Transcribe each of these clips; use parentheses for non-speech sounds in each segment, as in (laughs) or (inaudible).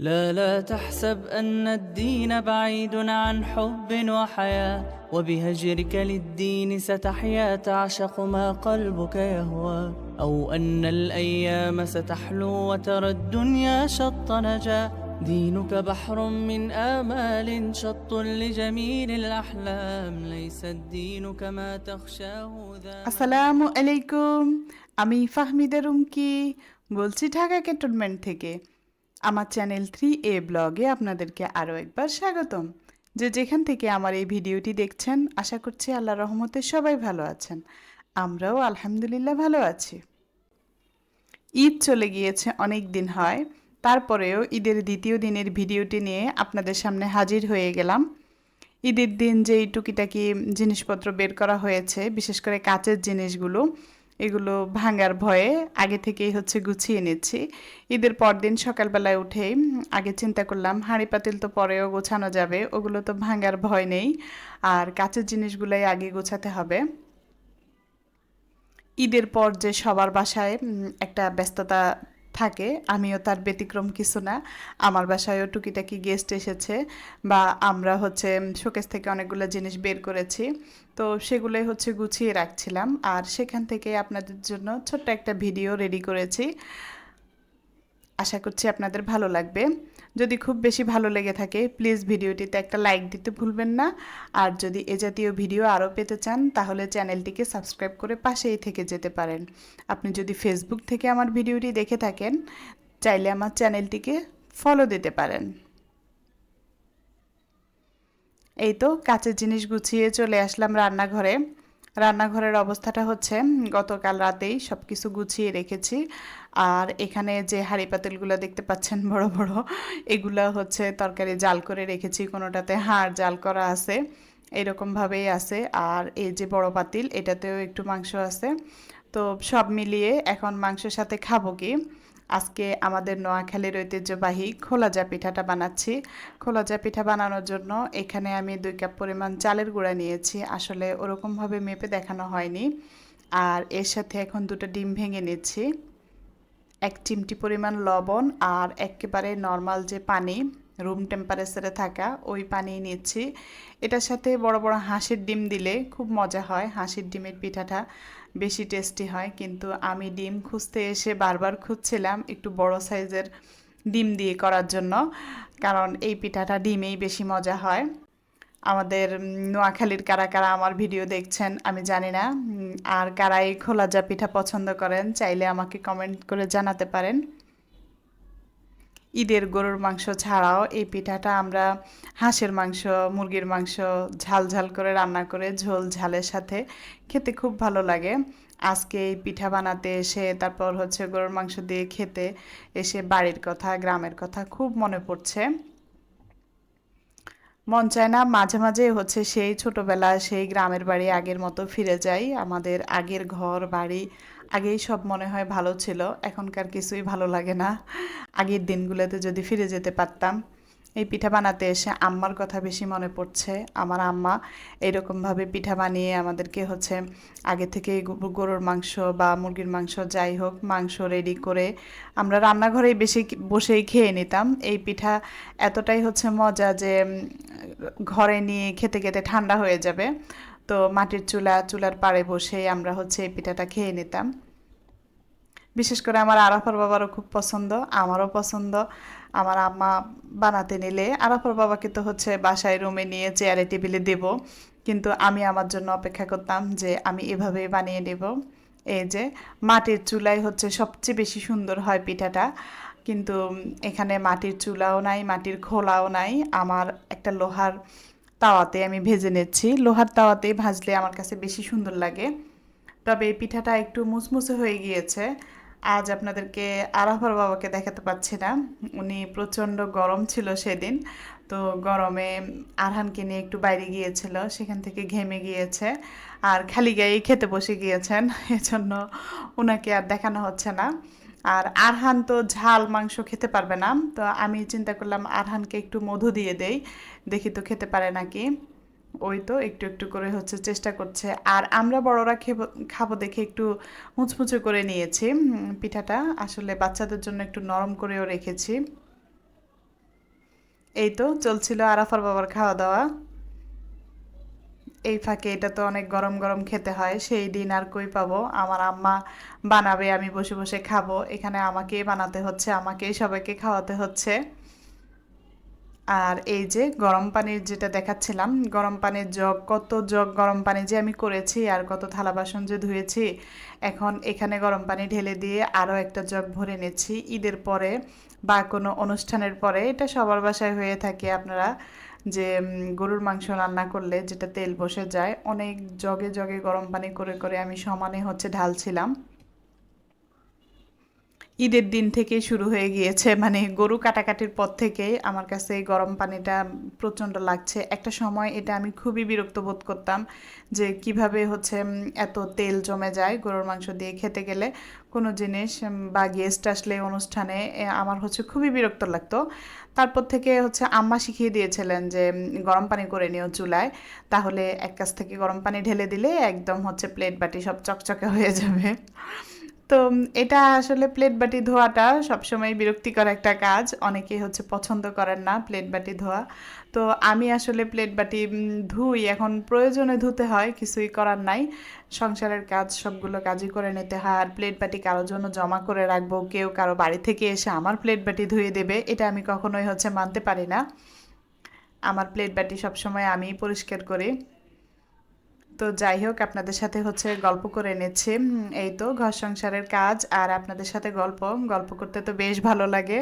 لا لا تحسب أن الدين بعيد عن حب وحياة وبهجرك للدين ستحيا تعشق ما قلبك يهوى أو أن الأيام ستحلو وترى الدنيا شط نجا دينك بحر من آمال شط لجميل الأحلام ليس الدين كما تخشاه ذا আসসালামু আলাইকুম আমি ফাহমিদা রুমকি বলছি ঢাকা ক্যান্টনমেন্ট থেকে আমার চ্যানেল থ্রি এ ব্লগে আপনাদেরকে আরও একবার স্বাগতম। যে যেখান থেকে আমার এই ভিডিওটি দেখছেন, আশা করছি আল্লাহ রহমতে সবাই ভালো আছেন। আমরাও আলহামদুলিল্লাহ ভালো আছি। ঈদ চলে গিয়েছে, অনেক দিন হয়। তারপরেও ঈদের দ্বিতীয় দিনের ভিডিওটি নিয়ে আপনাদের সামনে হাজির হয়ে গেলাম। ঈদের দিন যেই টুকিটাকি জিনিসপত্র বের করা হয়েছে, বিশেষ করে কাচের জিনিসগুলো এগুলো ভাঙার ভয়ে আগে থেকেই হচ্ছে গুছিয়ে নিচ্ছি। ঈদের পরদিন সকালবেলায় উঠেই আগে চিন্তা করলাম, হাঁড়ি পাতিল তো পরেও গোছানো যাবে, ওগুলো তো ভাঙার ভয় নেই, আর কাছের জিনিসগুলোই আগে গোছাতে হবে। ঈদের পর যে সবার বাসায় একটা ব্যস্ততা থাকে, আমিও তার ব্যতিক্রম কিছু না। আমার বাসায়ও টুকিটাকি গেস্ট এসেছে বা আমরা হচ্ছে শোকেস থেকে অনেকগুলো জিনিস বের করেছি। তো সেগুলোই হচ্ছে গুছিয়ে রাখছিলাম। আর সেখান থেকে আপনাদের জন্য ছোট্ট একটা ভিডিও রেডি করেছি। আশা করছি আপনাদের ভালো লাগবে। যদি খুব বেশি ভালো লেগে থাকে প্লিজ ভিডিওটিতে একটা লাইক দিতে ভুলবেন না। আর যদি এ জাতীয় ভিডিও আরও পেতে চান, তাহলে চ্যানেলটিকে সাবস্ক্রাইব করে পাশেই থেকে যেতে পারেন। আপনি যদি ফেসবুক থেকে আমার ভিডিওটি দেখে থাকেন, চাইলে আমার চ্যানেলটিকে ফলো দিতে পারেন। এই তো কাচের জিনিস গুছিয়ে চলে আসলাম রান্নাঘরে। রান্নাঘরের অবস্থাটা হচ্ছে গতকাল রাতেই সব কিছু গুছিয়ে রেখেছি। আর এখানে যে হাঁড়ি পাতিলগুলো দেখতে পাচ্ছেন (laughs) বড় বড়, এগুলো হচ্ছে তরকারি জাল করে রেখেছি, কোনোটাতে হাড় জাল করা আছে, এরকমভাবেই আছে। আর এই যে বড় পাতিল, এটাতেও একটু মাংস আছে। তো সব মিলিয়ে এখন মাংসের সাথে খাব কি? আজকে আমাদের নোয়াখালীর ঐতিহ্যবাহী খোলাজা পিঠাটা বানাচ্ছি। খোলাজা পিঠা বানানোর জন্য এখানে আমি দুই কাপ পরিমাণ চালের গুঁড়া নিয়েছি। আসলে ওরকমভাবে মেপে দেখানো হয়নি। আর এর সাথে এখন দুটো ডিম ভেঙে নিচ্ছি। এক চিমটি পরিমাণ লবণ আর একেবারে নর্মাল যে পানি, রুম টেম্পারেচারে থাকা, ওই পানি নিচ্ছি। এটার সাথে বড় বড় হাঁসের ডিম দিলে খুব মজা হয়। হাঁসের ডিমের পিঠাটা বেশি টেস্টি হয়, কিন্তু আমি ডিম খুঁজতে এসে বারবার খুঁজছিলাম একটু বড় সাইজের ডিম দিয়ে করার জন্য, কারণ এই পিঠাটা ডিমেই বেশি মজা হয়। আমাদের নোয়াখালীর কারা কারা আমার ভিডিও দেখছেন, আমি জানি না। আর কারা এই খোলাজা পিঠা পছন্দ করেন, চাইলে আমাকে কমেন্ট করে জানাতে পারেন। ঈদের গরুর মাংস ছাড়াও এই পিঠাটা আমরা হাঁসের মাংস, মুরগির মাংস ঝাল ঝাল করে রান্না করে ঝোল ঝালের সাথে খেতে খুব ভালো লাগে। আজকে এই পিঠা বানাতে এসে, তারপর হচ্ছে গরুর মাংস দিয়ে খেতে এসে বাড়ির কথা, গ্রামের কথা খুব মনে পড়ছে। মন চায় না মাঝে মাঝে হচ্ছে সেই ছোটবেলা সেই গ্রামের বাড়ি আগের মতো ফিরে যাই। আমাদের আগের ঘর, বাড়ি আগেই সব মনে হয় ভালো ছিল, এখনকার কিছুই ভালো লাগে না। আগের দিনগুলোতে যদি ফিরে যেতে পারতাম, এই পিঠা বানাতে এসে আম্মার কথা বেশি মনে পড়ছে, আমার আম্মা এরকমভাবে পিঠা বানিয়ে আমাদেরকে হচ্ছে আগে থেকে গরুর মাংস বা মুরগির মাংস যাই হোক, মাংস রেডি করে আমরা রান্নাঘরেই বেশি বসেই খেয়ে নিতাম। এই পিঠা এতটাই হচ্ছে মজা যে ঘরে নিয়ে খেতে খেতে ঠান্ডা হয়ে যাবে। তো মাটির চুলা, চুলার পাড়ে বসেই আমরা হচ্ছে এই পিঠাটা খেয়ে নিতাম। বিশেষ করে আমার আরাফার বাবারও খুব পছন্দ, আমারও পছন্দ। আমার আম্মা বানাতে নিলে আরাফার বাবাকে তো হচ্ছে বাসায় রুমে নিয়ে চেয়ারে টেবিলে দেব, কিন্তু আমি আমার জন্য অপেক্ষা করতাম যে আমি এভাবেই বানিয়ে নেব। এই যে মাটির চুলায় হচ্ছে সবচেয়ে বেশি সুন্দর হয় পিঠাটা, কিন্তু এখানে মাটির চুলাও নাই, মাটির খোলাও নাই। আমার একটা লোহার তাওয়াতে আমি ভেজে নিচ্ছি। লোহার তাওয়াতেই ভাজলে আমার কাছে বেশি সুন্দর লাগে। তবে এই পিঠাটা একটু মুসমুসে হয়ে গিয়েছে। আজ আপনাদেরকে আরাফার বাবাকে দেখাতে পাচ্ছি না। উনি প্রচণ্ড গরম ছিল সেদিন। তো গরমে আরহানকে নিয়ে একটু বাইরে গিয়েছিল। সেখান থেকে ঘেমে গিয়েছে আর খালি গায়েই খেতে বসে গিয়েছেন। এজন্য ওনাকে আর দেখানো হচ্ছে না। আর আরহান তো ঝাল মাংস খেতে পারবে না, তো আমি চিন্তা করলাম আরহানকে একটু মধু দিয়ে দেই, দেখি তো খেতে পারে নাকি। ওই তো একটু একটু করে হচ্ছে চেষ্টা করছে। আর আমরা বড়রা খেবো, খাব দেখে একটু মুচমুচে করে নিয়েছি পিঠাটা। আসলে বাচ্চাদের জন্য একটু নরম করেও রেখেছি। এই তো চলছিল আরাফার বাবার খাওয়া দাওয়া। এই ফাঁকে এটা তো অনেক গরম গরম খেতে হয়, সেই দিন আর কই পাবো? আমার আম্মা বানাবে, আমি বসে বসে খাব। এখানে আমাকেই বানাতে হচ্ছে, আমাকেই সবাইকে খাওয়াতে হচ্ছে। আর এই যে গরম পানির যেটা দেখাচ্ছিলাম, গরম পানির জগ, কত জগ গরম পানি যে আমি করেছি আর কত থালা বাসন যে ধুয়েছি, এখন এখানে গরম পানি ঢেলে দিয়ে আরও একটা জগ ভরে নিচ্ছি। ঈদের পরে বা কোনো অনুষ্ঠানের পরে, এটা সবার বাসায় হয়ে থাকে আপনারা। যে গরুর মাংস রান্না করলে যেটা তেল বসে যায়, অনেক জগে জগে গরম পানি করে করে আমি সমানে হচ্ছে ঢালছিলাম। ঈদের দিন থেকেই শুরু হয়ে গিয়েছে। মানে গরু কাটাকাটির পর থেকে আমার কাছে এই গরম পানিটা প্রচণ্ড লাগছে। একটা সময় এটা আমি খুবই বিরক্ত বোধ করতাম যে কীভাবে হচ্ছে এত তেল জমে যায় গরুর মাংস দিয়ে খেতে গেলে। কোনো জিনিস বা গেস্ট আসলে অনুষ্ঠানে আমার হচ্ছে খুবই বিরক্ত লাগতো। তারপর থেকে হচ্ছে আম্মা শিখিয়ে দিয়েছিলেন যে গরম পানি করে নিও চুলায়। তাহলে এক কাছ থেকে গরম পানি ঢেলে দিলে একদম হচ্ছে প্লেট বাটি সব চকচকে হয়ে যাবে। তো এটা আসলে প্লেট বাটি ধোয়াটা সবসময় বিরক্তিকর একটা কাজ। অনেকেই হচ্ছে পছন্দ করেন না প্লেট বাটি ধোয়া। তো আমি আসলে প্লেট বাটি ধুই। এখন প্রয়োজনে ধুতে হয়, কিছুই করার নাই। সংসারের কাজ সবগুলো কাজই করে নিতে হয়। আর প্লেট বাটি কারোর জন্য জমা করে রাখব, কেউ কারও বাড়ি থেকে এসে আমার প্লেট বাটি ধুয়ে দেবে, এটা আমি কখনোই হচ্ছে মানতে পারি না। আমার প্লেট বাটি সবসময় আমিই পরিষ্কার করি। তো যাই হোক, আপনাদের সাথে হচ্ছে গল্প করে এনেছি। এই তো ঘর সংসারের কাজ আর আপনাদের সাথে গল্প। গল্প করতে তো বেশ ভালো লাগে।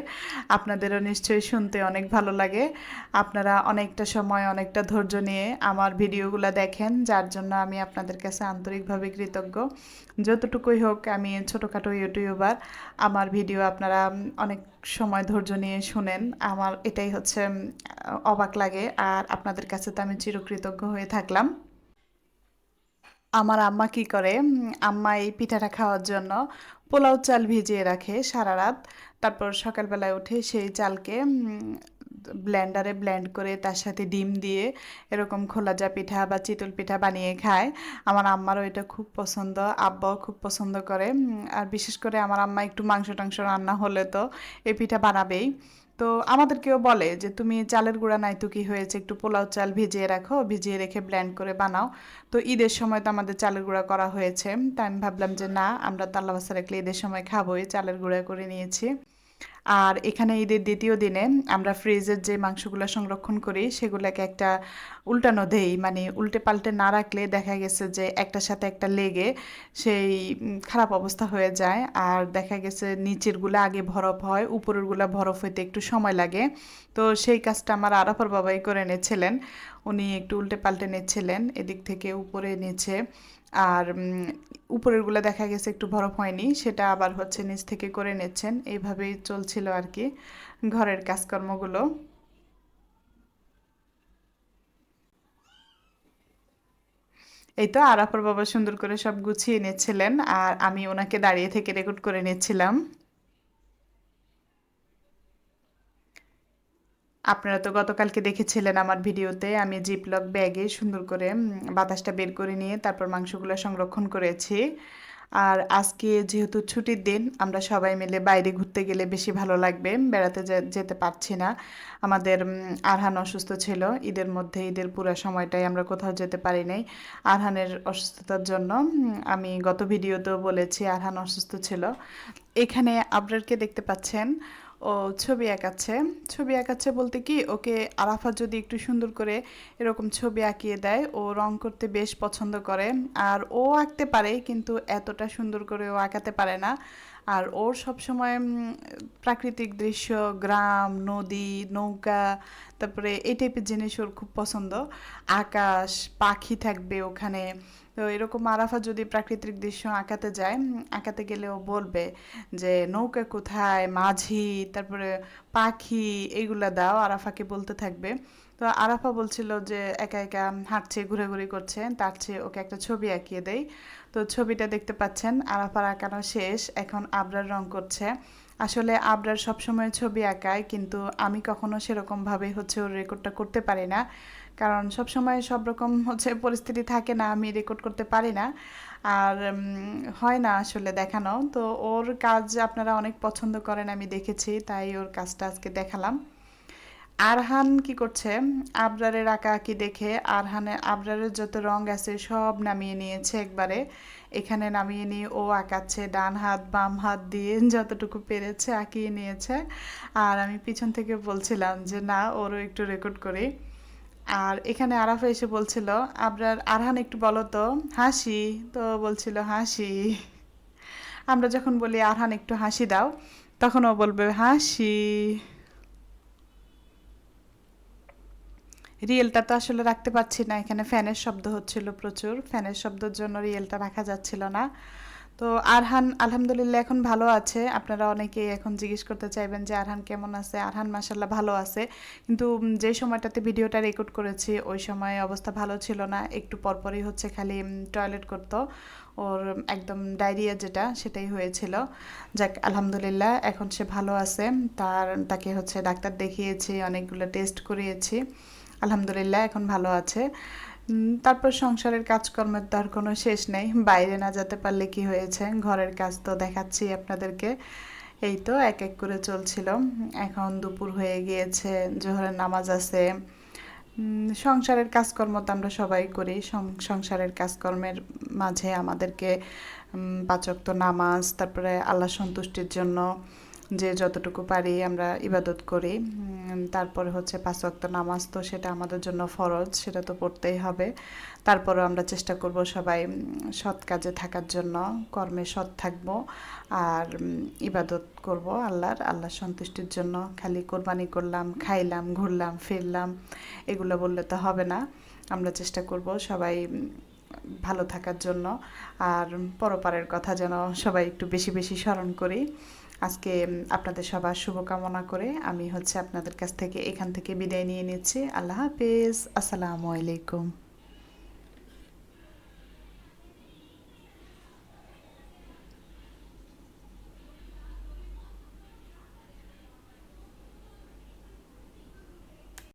আপনাদেরও নিশ্চয়ই শুনতে অনেক ভালো লাগে। আপনারা অনেকটা সময়, অনেকটা ধৈর্য নিয়ে আমার ভিডিওগুলো দেখেন, যার জন্য আমি আপনাদের কাছে আন্তরিকভাবে কৃতজ্ঞ। যতটুকুই হোক, আমি ছোটোখাটো ইউটিউবার, আমার ভিডিও আপনারা অনেক সময় ধৈর্য নিয়ে শুনেন। আমার এটাই হচ্ছে অবাক লাগে। আর আপনাদের কাছে তো আমি চিরকৃতজ্ঞ হয়ে থাকলাম। আমার আম্মা কি করে? আম্মা এই পিঠাটা খাওয়ার জন্য পোলাও চাল ভিজিয়ে রাখে সারা রাত। তারপর সকালবেলায় উঠে সেই চালকে ব্লেন্ডারে ব্লেন্ড করে তার সাথে ডিম দিয়ে এরকম খোলাজা পিঠা বা চিতল পিঠা বানিয়ে খায়। আমার আম্মারও এটা খুব পছন্দ, আব্বাও খুব পছন্দ করে। আর বিশেষ করে আমার আম্মা একটু মাংস টাংস রান্না হলে তো এই পিঠা বানাবেই। তো আমাদেরকেও বলে যে, তুমি চালের গুঁড়া নাই তো কী হয়েছে? একটু পোলাও চাল ভিজিয়ে রাখো, ভিজিয়ে রেখে ব্ল্যান্ড করে বানাও। তো ঈদের সময় তো আমাদের চালের গুঁড়া করা হয়েছে। তাই আমি ভাবলাম যে, না, আমরা তাল্লাবাসা বাসা রাখলে ঈদের সময় খাবোই, চালের গুঁড়া করে নিয়েছি। আর এখানে ঈদের দ্বিতীয় দিনে আমরা ফ্রিজের যে মাংসগুলো সংরক্ষণ করি, সেগুলোকে একটা উল্টানো দেই। মানে উল্টে পাল্টে না রাখলে দেখা গেছে যে একটার সাথে একটা লেগে সেই খারাপ অবস্থা হয়ে যায়। আর দেখা গেছে নিচেরগুলো আগে বরফ হয়, উপরেরগুলো বরফ হইতে একটু সময় লাগে। তো সেই কাজটা আমার আরাফার বাবাই করে নিয়েছিলেন। উনি একটু উল্টে পাল্টে নিচ্ছিলেন, এদিক থেকে উপরে নিচে। আর উপরেরগুলো দেখা গেছে একটু বরফ হয়নি, সেটা আবার হচ্ছে নিচ থেকে করে নিচ্ছেন। এইভাবেই চলছিল আর কি, ঘরের কাজকর্মগুলো। এই তো আরাফার বাবা সুন্দর করে সব গুছিয়ে নিচ্ছিলেন আর আমি ওনাকে দাঁড়িয়ে থেকে রেকর্ড করে নিচ্ছিলাম। আপনারা তো গতকালকে দেখেছিলেন আমার ভিডিওতে, আমি জিপলক ব্যাগে সুন্দর করে বাতাসটা বের করে নিয়ে তারপর মাংসগুলো সংরক্ষণ করেছি। আর আজকে যেহেতু ছুটির দিন, আমরা সবাই মিলে বাইরে ঘুরতে গেলে বেশি ভালো লাগবে। বেড়াতে যেতে পারছি না। আমাদের আরহান অসুস্থ ছিল। ঈদের মধ্যে, ঈদের পুরো সময়টাই আমরা কোথাও যেতে পারি নাই। আরহানের অসুস্থতার জন্য আমি গত ভিডিওতেও বলেছি আরহান অসুস্থ ছিল। এখানে আপনারকে দেখতে পাচ্ছেন। ও ছবি আঁকাচ্ছে। ছবি আঁকাচ্ছে বলতে কি, ওকে আরাফা যদি একটু সুন্দর করে এরকম ছবি আঁকিয়ে দেয়, ও রং করতে বেশ পছন্দ করে। আর ও আঁকতে পারে, কিন্তু এতটা সুন্দর করে ও আঁকাতে পারে না। আর ওর সবসময় প্রাকৃতিক দৃশ্য, গ্রাম, নদী, নৌকা, তারপরে এই টাইপের জিনিস ওর খুব পছন্দ। আকাশ, পাখি থাকবে ওখানে। তো এরকম আরাফা যদি প্রাকৃতিক দৃশ্য আঁকাতে যায় আঁকাতে গেলে ও বলবে যে নৌকা কোথায়, মাঝি, তারপরে পাখি এইগুলা দাও, আরাফাকে বলতে থাকবে। তো আরাফা বলছিল যে একা একা হাঁটছে, ঘুরেঘুরি করছে, তার চেয়ে ওকে একটা ছবি আঁকিয়ে দেই। তো ছবিটা দেখতে পাচ্ছেন, আরাফার আঁকানো শেষ, এখন আবরার রং করছে। আসলে আবরার সবসময় ছবি আঁকায়, কিন্তু আমি কখনো সেরকমভাবে হচ্ছে ওর রেকর্ডটা করতে পারি না। কারণ সব সময় সব রকম হচ্ছে পরিস্থিতি থাকে না, আমি রেকর্ড করতে পারি না। আর হয় না আসলে দেখানো। তো ওর কাজ আপনারা অনেক পছন্দ করেন, আমি দেখেছি, তাই ওর কাজটা আজকে দেখালাম। আরহান কি করছে? আবরারের আঁকা আঁকি দেখে আরহানে, আবরারের যত রং আছে সব নামিয়ে নিয়েছে একবারে। এখানে নামিয়ে নিয়ে ও আঁকাচ্ছে, ডান হাত, বাম হাত দিয়ে যতটুকু পেরেছে আঁকিয়ে নিয়েছে। আর আমি পিছন থেকে বলছিলাম যে, না, ওরও একটু রেকর্ড করি। আর এখানে আরাফা এসে বলছিল, আবরার, আরহান একটু বলো তো। হাসি? তো বলছিল, হাসি। আমরা যখন বলি, আরহান, একটু হাসি দাও, তখন ও বলবে, হাসি। রিয়েলটা তো আসলে রাখতে পারছি না। এখানে ফ্যানের শব্দ হচ্ছিল প্রচুর। ফ্যানের শব্দের জন্য রিয়েলটা রাখা যাচ্ছিল না। তো আরহান আলহামদুলিল্লাহ এখন ভালো আছে। আপনারা অনেকেই এখন জিজ্ঞেস করতে চাইবেন যে, আরহান কেমন আছে? আরহান মাসাল্লাহ ভালো আছে। কিন্তু যে সময়টাতে ভিডিওটা রেকর্ড করেছি, ওই সময় অবস্থা ভালো ছিল না। একটু পরপরই হচ্ছে খালি টয়লেট করতো। ওর একদম ডায়রিয়া যেটা, সেটাই হয়েছিল। যাক, আলহামদুলিল্লাহ, এখন সে ভালো আছে। তার, তাকে হচ্ছে ডাক্তার দেখিয়েছি, অনেকগুলো টেস্ট করিয়েছি। আলহামদুলিল্লাহ, এখন ভালো আছে। তারপর সংসারের কাজকর্মের তো আর কোনো শেষ নেই। বাইরে না যেতে পারলে কি হয়েছে? ঘরের কাজ তো দেখাচ্ছি আপনাদেরকে। এই তো এক এক করে চলছিল। এখন দুপুর হয়ে গিয়েছে জোহরের নামাজ আছে। সংসারের কাজকর্ম তো আমরা সবাই করি। সংসারের কাজকর্মের মাঝে আমাদেরকে উম, পাঁচ ওয়াক্ত নামাজ তারপরে আল্লাহ সন্তুষ্টির জন্য যে যতটুকু পারি আমরা ইবাদত করি। তারপরে হচ্ছে পাঁচ ওয়াক্ত নামাজ তো সেটা আমাদের জন্য ফরজ, সেটা তো পড়তেই হবে। তারপরেও আমরা চেষ্টা করব সবাই সৎ কাজে থাকার জন্য, কর্মে সৎ থাকব আর ইবাদত করব আল্লাহর। আল্লাহর সন্তুষ্টির জন্য খালি কোরবানি করলাম, খাইলাম, ঘুরলাম, ফিরলাম, এগুলো বললে তো হবে না। আমরা চেষ্টা করব সবাই ভালো থাকার জন্য। আর পরপারের কথা যেন সবাই একটু বেশি বেশি স্মরণ করি। আজকে আপনাদের সবার শুভকামনা করে আমি হচ্ছে আপনাদের কাছ থেকে এখান থেকে বিদায় নিয়ে নিচ্ছি। আল্লাহ হাফেজ। আসসালামু আলাইকুম।